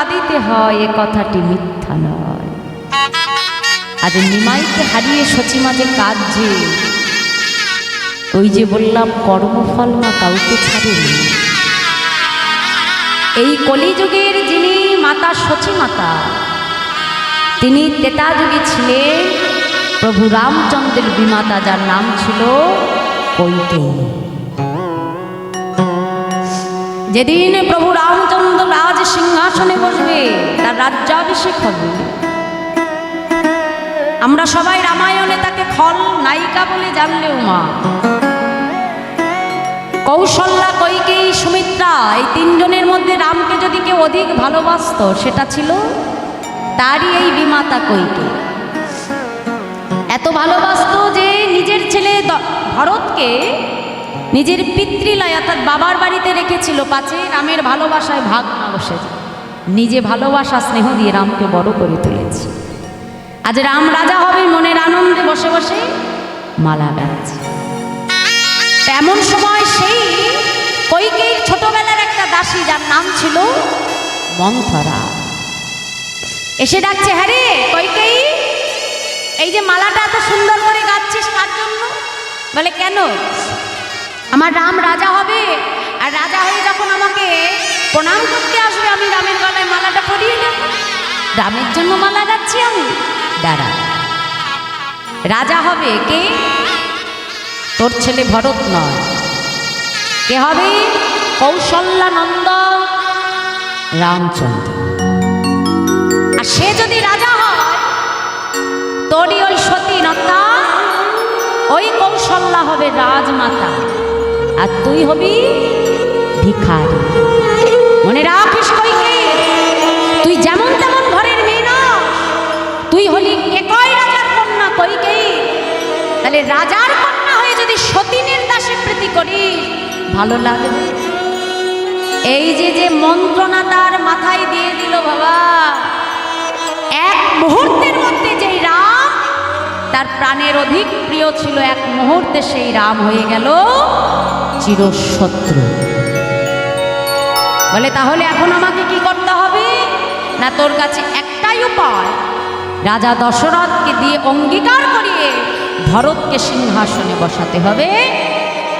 কাঁদিতে হয়, এ কথাটি মিথ্যা নয়। আজ নিমাইকে হারিয়ে সচিমা যে কাঁদছে, ওই যে বললাম, কর্মফল না কাউকে ছাড়েনি। এই কলিযুগের যিনি মাতা সচিমাতা তিনি তেতা যুগে ছিলেন, প্রভু রামচন্দ্রের বিমাতা যার নাম ছিল কৈকেয়ী। যেদিন প্রভু রামচন্দ্র রাজ সিংহাসনে বসবে, তার রাজ্যাভিষেক হবে। আমরা সবাই রামায়ণে তাকে খল নায়িকা বলে জানলেও মা। কৌশল্যা কৈকেয়ী সুমিত্রা, এই তিনজনের মধ্যে রামকে যদি কেউ অধিক ভালোবাসত, সেটা ছিল তারই এই বিমাতা কৈকে এত ভালোবাসত যে নিজের ছেলে ভরতকে নিজের পিতৃলয় অর্থাৎ বাবার বাড়িতে রেখেছিল পাছে রামের ভালোবাসায় ভাগ না বসে নিজে ভালোবাসা, স্নেহ দিয়ে রামকে বড় করে তুলেছে। আজ রাম রাজা হবে, মনের আনন্দে বসে বসে মালা গাচ্ছে। এমন সময় সেই কৈকেয়ীর ছোটবেলার একটা দাসী, যার নাম ছিল মন্থরা। এসে ডাকছে হ্যাঁ রে কৈকেয়ী, এই যে মালাটা এত সুন্দর করে গাচ্ছিস কার জন্য? বলে, কেন? আমার রাম রাজা হবে। আর রাজা হয়ে যখন আমাকে প্রণাম করতে আসবে, আমি রামের গলায় মালাটা পরিয়ে দেব। রামের জন্য মালা গাচ্ছি আমি। দাঁড়া। রাজা হবে কে? তোর ছেলে ভরত নয়। কে হবে? কৌশল্যানন্দ রামচন্দ্র। আর সে যদি রাজা হয়, তোরই ওই সতী নতা ওই কৌশল্যা হবে রাজমাতা। আর তুই হবি ভিখারি। মনে রাখিস কইকে তুই যেমন তেমন ঘরের মেয়ে না, তুই হলি একই রাজার কন্যা কইকেই তাহলে রাজার কন্যা হয়ে যদি সতীনের দাসে প্রীতি করিস, ভালো লাগবে। এই যে যে মন্ত্রণা তার মাথায় দিয়ে দিল বাবা, এক মুহূর্তের মধ্যে তার প্রাণের অধিক প্রিয় ছিল এক মুহূর্তে সেই রাম হয়ে গেল চিরশত্রু। বলে, তাহলে এখন আমাকে কি করতে হবে? না তোর কাছে একটাই উপায়। রাজা দশরথকে দিয়ে অঙ্গীকার করিয়ে ভরতকে সিংহাসনে বসাতে হবে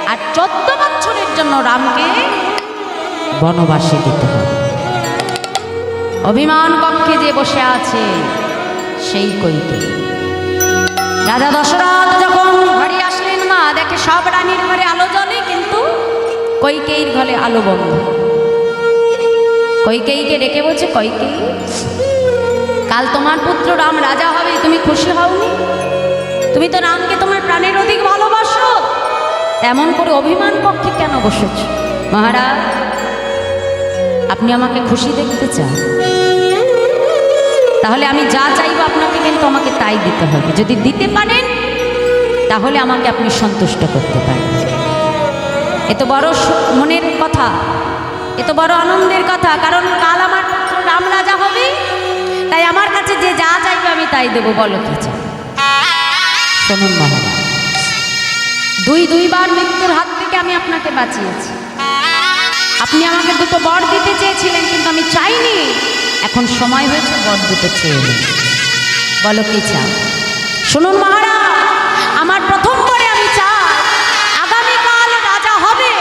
আর চোদ্দ বছরের জন্য রামকে বনবাসে দিতে হবে। অভিমান কক্ষে যে বসে আছে সেই কইকে রাজা দশরথ যখন ঘরে আসলেন, মা দেখে সব রানীর ঘরে আলো জ্বলে, কিন্তু কৈকেয়ীর ঘরে আলো বন্ধ। কৈকেয়ীকে ডেকে বলছে, কৈকেয়ী, কাল তোমার পুত্র রাম রাজা হবে, তুমি খুশি হওনি? তুমি তো রামকে তোমার প্রাণের অধিক ভালোবাসো। এমন করে অভিমান পক্ষে কেন বসেছ? মহারাজ, আপনি আমাকে খুশি দেখতে চান। তাহলে আমি যা কিন্তু আমাকে তাই দিতে হবে। যদি দিতে পারেন, তাহলে আমাকে আপনি সন্তুষ্ট করতে পারেন। এত বড় মনের কথা, এত বড় আনন্দের কথা, কারণ কাল আমার রাম রাজা হবে, তাই আমার কাছে যে যা চাইবে আমি তাই দেবো, বলো কি চাই দুই দুইবার মৃত্যুর হাত থেকে আমি আপনাকে বাঁচিয়েছি। আপনি আমাকে দুটো বর দিতে চেয়েছিলেন, কিন্তু আমি চাইনি। এখন সময় হয়েছে বর দুটো চেয়ে। বলো কি চাও শুনুন মহারাজ, আমার প্রথম করে আমি চাই, আগামীকাল রাজা হবে,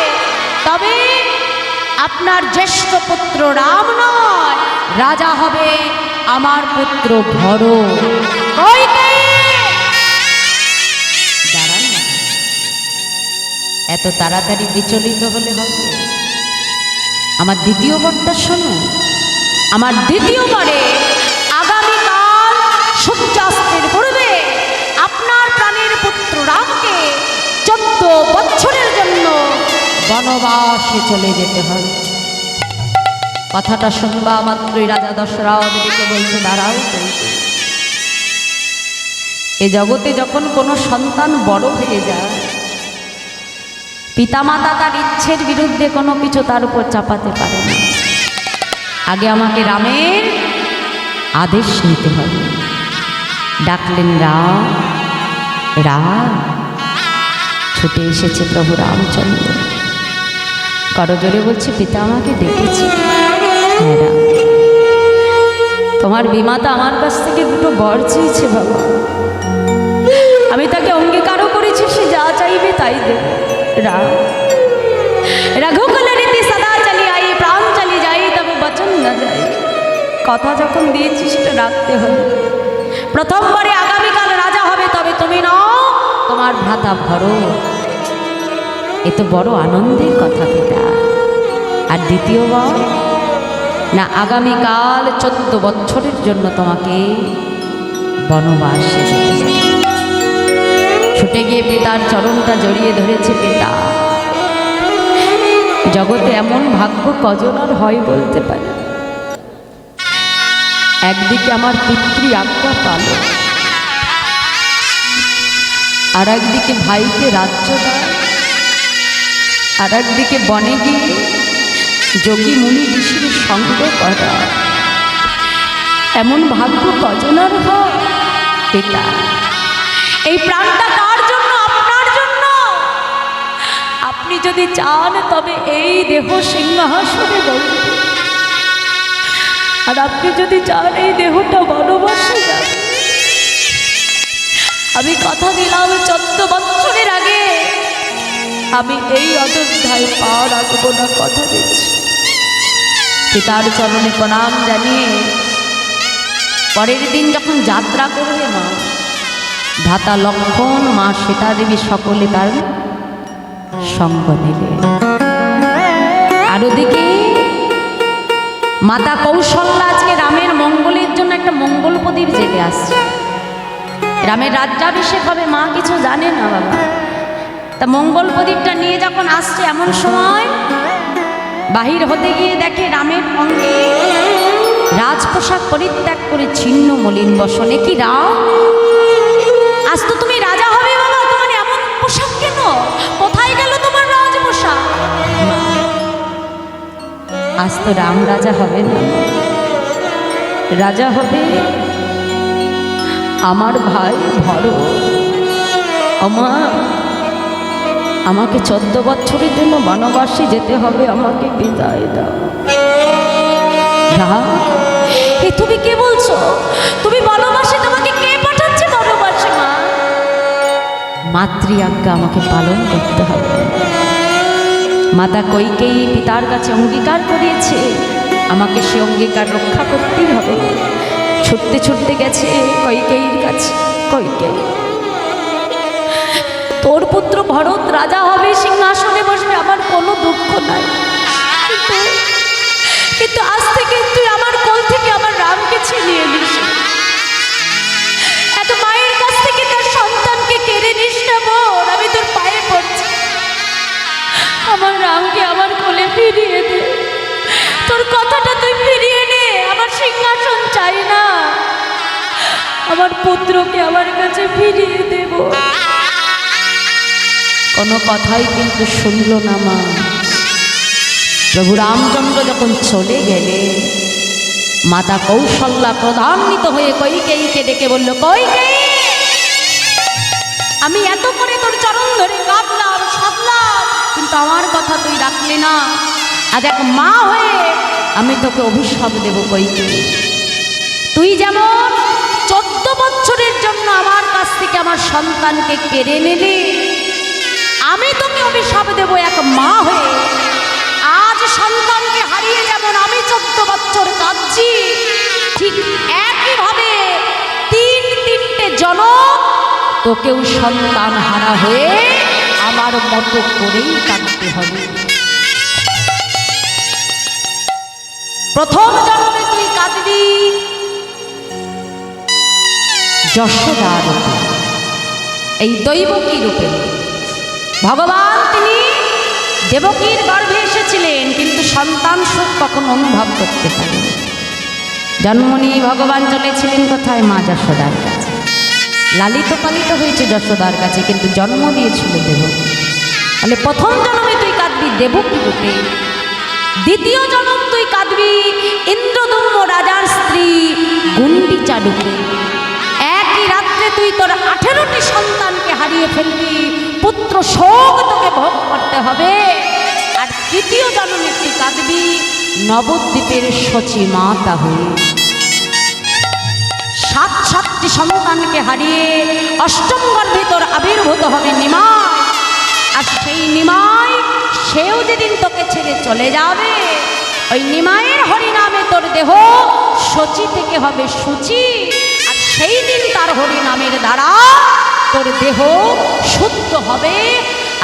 তবে আপনার জ্যেষ্ঠ পুত্র রাম নয়, রাজা হবে আমার পুত্র ভর এত তাড়াতাড়ি বিচলিত হলে হবে। আমার দ্বিতীয় বরটা শোনো আমার দ্বিতীয় বরে সূর্যাস্তের পূর্বে আপনার প্রাণের পুত্র রামকে চোদ্দ বছরের জন্য বনবাসে চলে যেতে হয়। কথাটা শুনবা মাত্রই রাজা দশরথ ডেকে বলছে দাঁড়াও। এ জগতে যখন কোনো সন্তান বড় হয়ে যায়, পিতামাতা তার ইচ্ছের বিরুদ্ধে কোনো কিছু তার উপর চাপাতে পারে না। আগে আমাকে রামের আদেশ নিতে হবে। ডাকলেন, রাম রাম। ছুটে এসেছে প্রভু রামচন্দ্র। করজোরে বলছে, পিতা আমাকে ডেকেছে। হ্যাঁ রাম। তোমার বিমাতা আমার কাছ থেকে দুটো বর চেয়েছে, বাবা। আমি তাকে অঙ্গীকারও করেছি, সে যা চাইবে তাই দেব রাম। রঘুকুল রীতি সদা চলি আই, প্রাণ চলি যাই, তবে বচন না যাই। কথা যখন দিয়েছি সেটা রাখতে হবে। প্রথমবারে আগামীকাল রাজা হবে, তবে তুমি নাও তোমার ভ্রাতা ভরো। এ তো বড় আনন্দের কথা পিতা। আর দ্বিতীয়বার না, আগামীকাল চোদ্দ বছরের জন্য তোমাকে বনবাসে ছুটে গিয়ে পিতার চরণটা জড়িয়ে ধরেছে পিতা। জগতে এমন ভাগ্য কজন আর হয় বলতে পারে একদিকে আমার পিতৃ আজ্ঞা পালো আর একদিকে ভাইকে রাজ্য দেয় আর একদিকে বনে গিয়ে যোগী মুনি ঋষির সঙ্গ করা। এমন ভাগ্য কজনার পিতা এই প্রাণটা কার জন্য? আপনার জন্য? আপনি যদি চান তবে এই দেহ সিংহাসনে বলবে আর আপনি যদি চান এই দেহটা যাবে আমি কথা দিলাম চোদ্দ বছরের আগে। আমি এই অযোধ্যায় পা রাখব না, কথা দিচ্ছি। পিতার চরণে প্রণাম জানিয়ে পরের দিন যখন যাত্রা করবে মা, ভ্রাতা লক্ষণ মা সীতা দেবী সকলে তার সঙ্গ নেবে। আর ওদিকে মাতা কৌশল্যা আজকে রামের মঙ্গলের জন্য একটা মঙ্গল প্রদীপ জেগে আসছে। রামের রাজ্যাভিষেক হবে, মা কিছু জানে না বাবা। তা মঙ্গল প্রদীপটা নিয়ে যখন আসছে এমন সময়, বাহির হতে গিয়ে দেখে রামের অঙ্গে রাজপোশাক পরিত্যাগ করে ছিন্ন মলিন বসনে, কি রাম? আজ তো তুমি আজ তো রাম রাজা হবে না রাজা হবে আমার ভাই ভরত। আমা আমাকে চোদ্দ বছরের জন্য বনবাসী যেতে হবে, আমাকে বিদায় দাও। এ তুমি কে বলছো? তুমি বনবাসে তোমাকে কে পাঠাচ্ছে বনবাসে, মা? মাতৃ আজ্ঞা আমাকে পালন করতে হবে। মাতা কৈকেই পিতার কাছে অঙ্গীকার করিয়েছে। আমাকে সে অঙ্গীকার রক্ষা করতেই হবে। ছুটতে ছুটতে গেছে কৈকেয়ীর কাছে। কৈকেয়ী, তোর পুত্র ভরত রাজা হবে, সিংহাসনে বসবে, আমার কোনো দুঃখ নাই। কিন্তু কিন্তু আজ থেকে তুই আমার কোল থেকে আমার রামকে ছিনিয়ে নিস। ফিরিয়ে দে। তোর কথাটা তুই ফিরিয়ে নে, আমার সিংহাসন চাই না। আমার পুত্রকে আমার কাছে ফিরিয়ে দেব। কোনো কথাই কিন্তু শুনল না মা। প্রভু রামচন্দ্র যখন চলে গেলে, মাতা কৌশল্যা প্রধান্বিত হয়ে কৈকেয়ীকে ডেকে বলল, কৈকেয়ী, আমি এত করে তোর চরণ ধরে কাঁদলাম। কিন্তু আমার কথা তুই রাখলি না। আজ এক মা হয়ে আমি তোকে অভিশাপ দেব কইকে তুই যেমন চোদ্দ বছরের জন্য আমার কাছ থেকে আমার সন্তানকে কেড়ে নিলি, আমি তোকে অভিশাপ দেব এক মা হয়ে। আজ সন্তানকে হারিয়ে যেমন আমি চোদ্দ বছর কাঁদছি, ঠিক একইভাবে তিন তিনটে জনক তোকেও সন্তান হারা হয়ে আমার মতো করেই কাঁদতে হবে। প্রথম জন্মে তুই কাঁদবি। যশোদা রূপে। এই দৈবকী রূপে। ভগবান তিনি দেবকীর গর্ভে এসেছিলেন, কিন্তু সন্তান সুখ কখনো অনুভব করতে পারেন? জন্ম নিয়ে ভগবান চলেছিলেন কোথায়? মা যশোদার কাছে। লালিত পালিত হয়েছে যশোদার কাছে, কিন্তু জন্ম দিয়েছিল দেব তাহলে প্রথম জন্মে তুই কাঁদবি দেবকী রূপে? দ্বিতীয় জন্ম তুই কাঁদবি ইন্দ্রদম্য রাজার স্ত্রী গুন্ডিচা রূপে। একই রাত্রে তুই তোর আঠেরোটি সন্তানকে হারিয়ে ফেলবি, পুত্র শোক তোকে ভোগ করতে হবে। আর তৃতীয় জন্মে তুই কাঁদবি, নবদ্বীপের সচী মাতা হয়ে। সাতটি সন্তানকে হারিয়ে অষ্টম গর্ভে আবির্ভূত হবে নিমাই। আর সেই নিমায় সেও যেদিন তোকে ছেড়ে চলে যাবে, ওই নিমায়ের হরিনামে তোর দেহ সচি থেকে হবে সূচি। আর সেই দিন তার হরিনামের দ্বারা তোর দেহ শুদ্ধ হবে।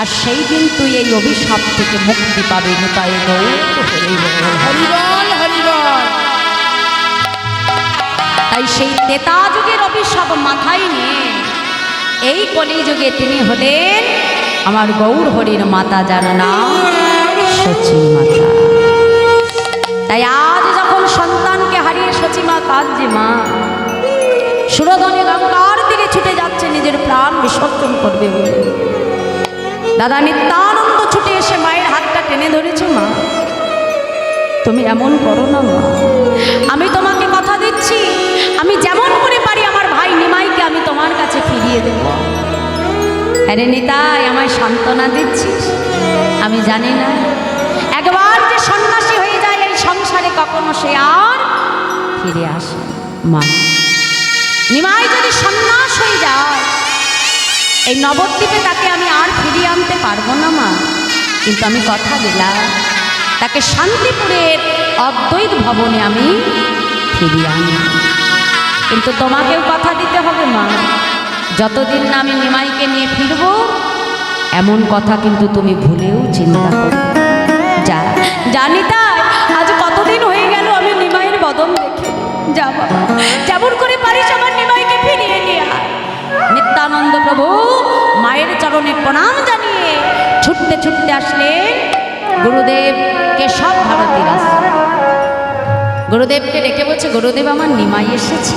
আর সেই দিন তুই এই অভিশাপ থেকে মুক্তি পাবে তাই হরিবল হরিবল সেই তেতা যুগের অভিশাপ মাথায় নিয়ে, এই কলিযুগে তিনি হলেন আমার গৌর হরির মাতা যার নাম সচী মাতা তাই আজ যখন সন্তানকে হারিয়ে সচী মা কাঁদছে মা, সুরধনে গঙ্গার দিকে ছুটে যাচ্ছে, নিজের প্রাণ বিসর্জন করবে বলে। দাদা নিত্যানন্দ ছুটে এসে মায়ের হাতটা টেনে ধরেছে মা। তুমি এমন করো না মা। আমি তোমাকে কথা দিচ্ছি। আমি যেমন করে পারি আমার ভাই নিমাইকে আমি তোমার কাছে ফিরিয়ে দেব। আরে নিতাই, আমায় সান্ত্বনা দিচ্ছিস? আমি জানি না। একবার যে সন্ন্যাসী হয়ে যায় এই সংসারে, কখনো সে আর ফিরে আসে মা, নিমাই যদি সন্ন্যাস হয়ে যায়, এই নবদ্বীপে তাকে আমি আর ফিরিয়ে আনতে পারব না, মা। কিন্তু আমি কথা দিলাম, তাকে শান্তিপুরের অদ্বৈত ভবনে আমি ফিরিয়ে আনি কিন্তু তোমাকেও কথা দিতে হবে, মা। যতদিন না আমি নিমাইকে নিয়ে ফিরব, এমন কথা কিন্তু তুমি ভুলেও চিন্তা করো যা জানি তাই আজ কতদিন হয়ে গেল আমি নিমাইয়ের বদম দেখে। যা যেমন করে পারিস আমার নিমাইকে ফিরিয়ে নিয়ে নিত্যানন্দ প্রভু, মায়ের চরণে প্রণাম জানিয়ে ছুটতে ছুটতে আসলেন গুরুদেব কেশব ভারতীর। গুরুদেবকে ডেকে বলছে, গুরুদেব আমার নিমাই এসেছে।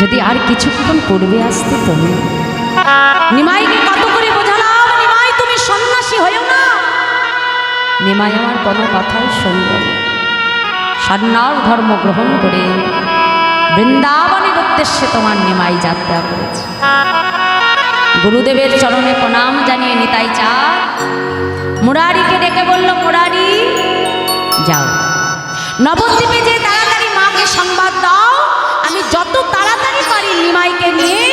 যদি আর কিছুক্ষণ পূর্বে আসতে তুমি নিমাইকে কত করে বোঝালাম, নিমাই তুমি সন্ন্যাসী হয়েও না। নিমাই আমার কোনো কথাই শুনল সন্ন্যাস ধর্ম গ্রহণ করে বৃন্দাবনের উদ্দেশ্যে তোমার নিমাই যাত্রা করেছে। গুরুদেবের চরণে প্রণাম জানিয়ে নিতাই চা মুরারিকে ডেকে বলল, মুরারি, যাও। নবদ্বীপে যে তাড়াতাড়ি মাকে সংবাদ দাও, আমি যত তাড়াতাড়ি পারি নিমাইকে নিয়ে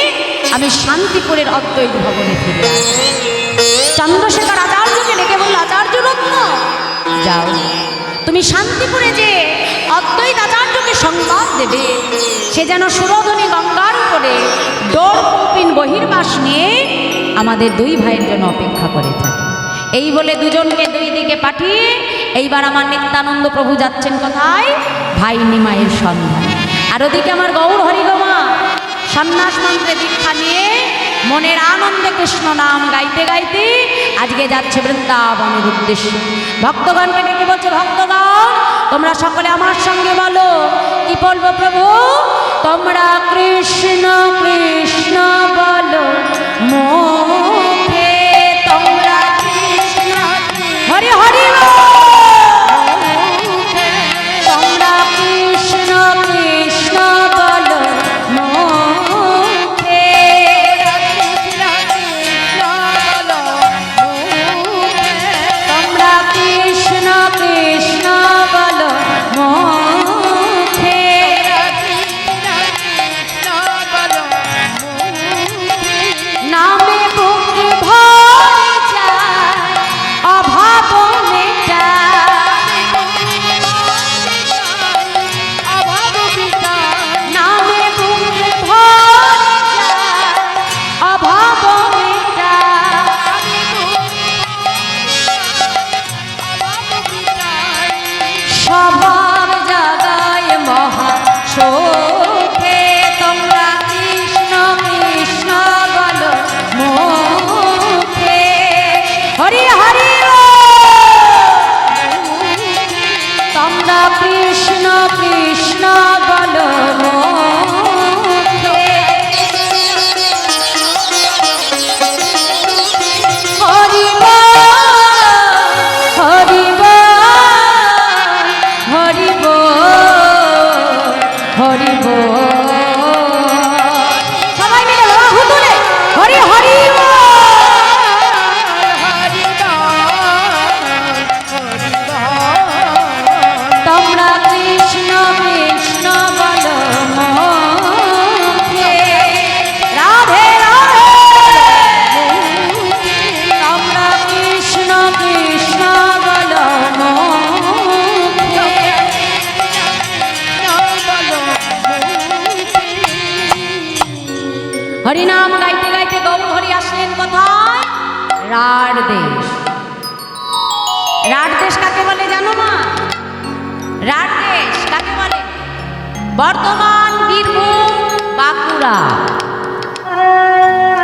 আমি শান্তিপুরের অদ্বৈত ভবনে ফিরে চন্দ্রশেখর আচার্যকে ডেকে বলল আচার্য রত্ন যাও। তুমি শান্তিপুরে যে অদ্বৈত আচার্যকে সংবাদ দেবে, সে যেন সুরধনী গঙ্গার উপরে ডোর বহির্বাস নিয়ে আমাদের দুই ভাইয়ের জন্য অপেক্ষা করে থাকে। এই বলে দুজনকে দুই দিকে পাঠিয়ে এইবার আমার নিত্যানন্দ প্রভু যাচ্ছেন কোথায়? ভাই নিমাইয়ের সন্ধান। আর ওদিকে আমার গৌর হরিগমা সন্ন্যাস মন্ত্রে দীক্ষা নিয়ে মনের আনন্দে কৃষ্ণ নাম গাইতে গাইতে আজকে যাচ্ছে বৃন্দাবনের উদ্দেশ্যে। ভক্তগণকে ডেকে বলছে, ভক্তগণ, তোমরা সকলে আমার সঙ্গে বলো, কি বলব প্রভু? তোমরা কৃষ্ণ কৃষ্ণ বলো মুখে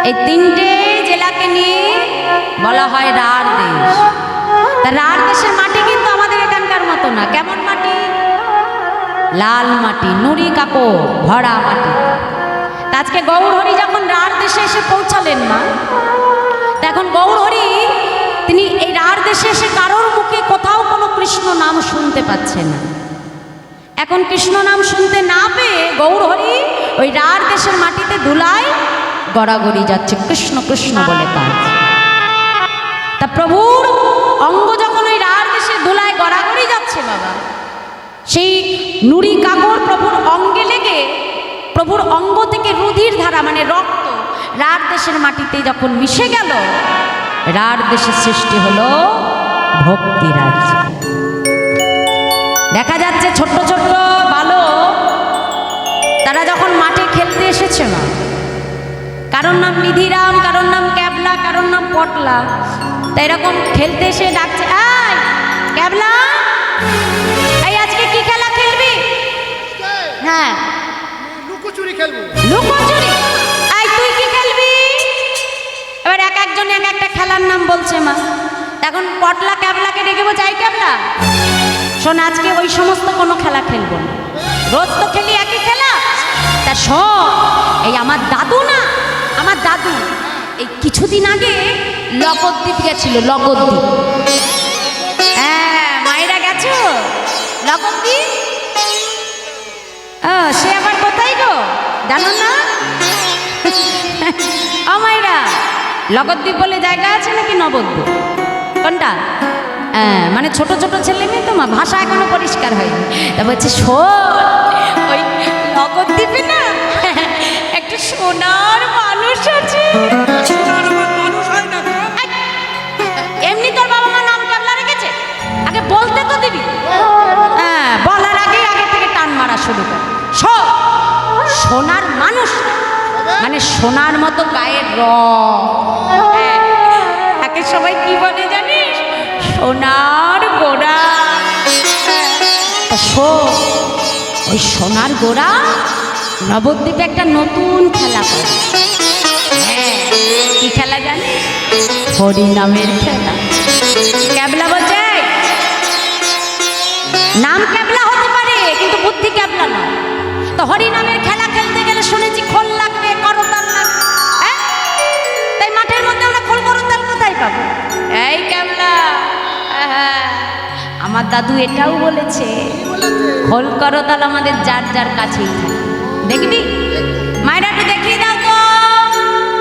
এই তিনটে জেলাকে নিয়ে বলা হয় রাঢ় দেশ। তা রাঢ় দেশের মাটি কিন্তু আমাদের এখানকার মতো না। কেমন মাটি? লাল মাটি, নুড়ি কাপড়, ভরা মাটি। আজকে গৌরহরি যখন রাঢ় দেশে এসে পৌঁছালেন তা এখন গৌরহরি তিনি এই রাঢ় দেশে এসে কারোর মুখে কোথাও কোনো কৃষ্ণ নাম শুনতে পাচ্ছে না। এখন কৃষ্ণ নাম শুনতে না পেয়ে গৌরহরি ওই রাঢ় দেশের মাটিতে ধুলায় গড়াগড়ি যাচ্ছে, কৃষ্ণ কৃষ্ণ বলে কাজ তা প্রভুর অঙ্গ যখন ওই রাঢ় দেশের ধুলায় গড়াগড়ি যাচ্ছে বাবা, সেই নুড়ি কাপড় প্রভুর অঙ্গে লেগে, প্রভুর অঙ্গ থেকে রুধির ধারা মানে রক্ত রাঢ় দেশের মাটিতে যখন মিশে গেল রাঢ় দেশের সৃষ্টি হলো ভক্তি রাজ্য। দেখা যাচ্ছে ছোট্ট ছোট্ট বালক, তারা যখন মাঠে খেলতে এসেছে না কারোর নাম নিধিরাম কারোর নাম ক্যাবলা কারোর নাম পটলা। তা এরকম খেলতে এসে ডাকছে আয় ক্যাবলা এই আজকে কি খেলা খেলবি? হ্যাঁ। লুকোচুরি খেলব। লুকোচুরি? এই তুই কি খেলবি? এবার এক একজন এক একটা খেলার নাম বলছে মা। এখন পটলা ক্যাবলাকে ডেকে এই ক্যাবলা শোন আজকে ওই সমস্ত কোনো খেলা খেলব না। রোজ তো খেলি একই খেলা। তা শোন এই আমার দাদু না আমার দাদু, এই কিছুদিন আগে লগদ্বীপ গেছিল লগদ্বীপ হ্যাঁ মায়েরা গেছো? লগদ্বীপ ও, সে আবার কোথায় গো? জানো না? আমায়রা লগদ্বীপ বলে জায়গা আছে নাকি নবদ্বীপ কোনটা? হ্যাঁ মানে ছোট ছোট ছেলে মেয়ে তো ভাষা এখনও পরিষ্কার হয়নি। তা বলছে, শোন, ওই লগদ্বীপে না সোনার মানুষ আছে। সোনার মানুষ হয় না এমনি তোর বাবা মা নাম কেমলা রেখেছে আগে বলতে তো দিবি। হ্যাঁ বলার আগেই আগে থেকে টান মারা শুরু কর। সোনার মানুষ মানে সোনার মতো গায়ের রং। হ্যাঁ, একে সবাই কি বলে জানিস? সোনার গোড়া। তা ওই সোনার গোড়া নবদ্বীপে একটা নতুন খেলা হ্যাঁ কি খেলা জানিস? হরিনামের খেলা। ক্যাবলা বলছে নাম ক্যাবলা হতে পারে কিন্তু বুদ্ধি ক্যাবলা না তো হরিনামের খেলা খেলতে গেলে শুনেছি খোল লাগবে করতাল লাগবে। হ্যাঁ? তাই মাঠের মধ্যে আমরা খোল করতাল কোথায় পাবো? এই ক্যাবলা হ্যাঁ, আমার দাদু এটাও বলেছে? খোল করতাল আমাদের যার যার কাছেই থাকে। দেখবি?